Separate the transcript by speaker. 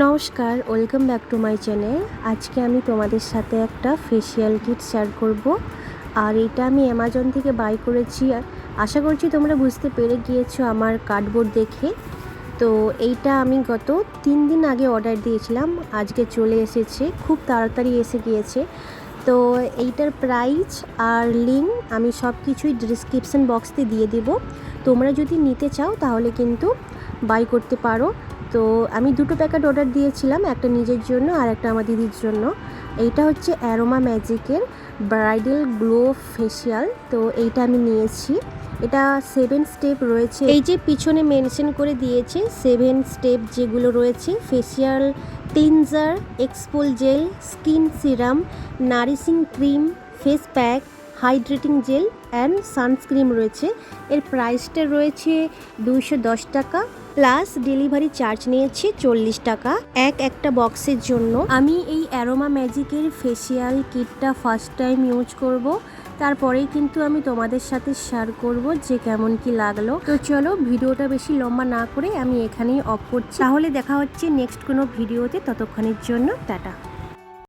Speaker 1: নমস্কার, welcome back to my channel. আজকে আমি তোমাদের সাথে একটা ফেসিয়াল কিট শেয়ার করব। আর এটা আমি অ্যামাজন থেকে বাই করেছি। আশা করছি তোমরা বুঝতে পেরে গিয়েছো আমার কার্ডবোর্ড দেখে। তো এইটা আমি গত তিন দিন আগে অর্ডার দিয়েছিলাম। আজকে চলে এসেছে, খুব তাড়াতাড়ি এসে গিয়েছে। তো এইটার প্রাইস আর লিঙ্ক আমি সব কিছুই ডিসক্রিপশন বক্সতে দিয়ে দেব। তোমরা যদি নিতে চাও তাহলে কিন্তু বাই করতে পারো। তো আমি দুটো প্যাকেট অর্ডার দিয়েছিলাম, একটা নিজের জন্য আর একটা আমার দিদির জন্য। এইটা হচ্ছে অ্যারোমা ম্যাজিকের ব্রাইডাল গ্লো ফেসিয়াল তো এইটা আমি নিয়েছি। এটা সেভেন স্টেপ রয়েছে। এই যে পিছনে মেনশন করে দিয়েছে, সেভেন স্টেপ যেগুলো রয়েছে facial cleanser, এক্সপোল gel, skin serum, nourishing cream, face pack hydrating gel and sunscreen রয়েছে। এর প্রাইসটা রয়েছে দুইশো দশ টাকা, প্লাস ডেলিভারি চার্জ নিয়েছে চল্লিশ টাকা। এক একটা বক্সের জন্য। আমি এই অ্যারোমা ম্যাজিকের ফেসিয়াল কিটটা ফার্স্ট টাইম ইউজ করব। তারপরেই কিন্তু আমি তোমাদের সাথে শেয়ার করব যে কেমন কি লাগল। তো চলো, ভিডিওটা বেশি লম্বা না করে আমি এখানেই অফ করছি। তাহলে দেখা হচ্ছে নেক্সট কোনো ভিডিওতে। ততক্ষণের জন্য, টাটা।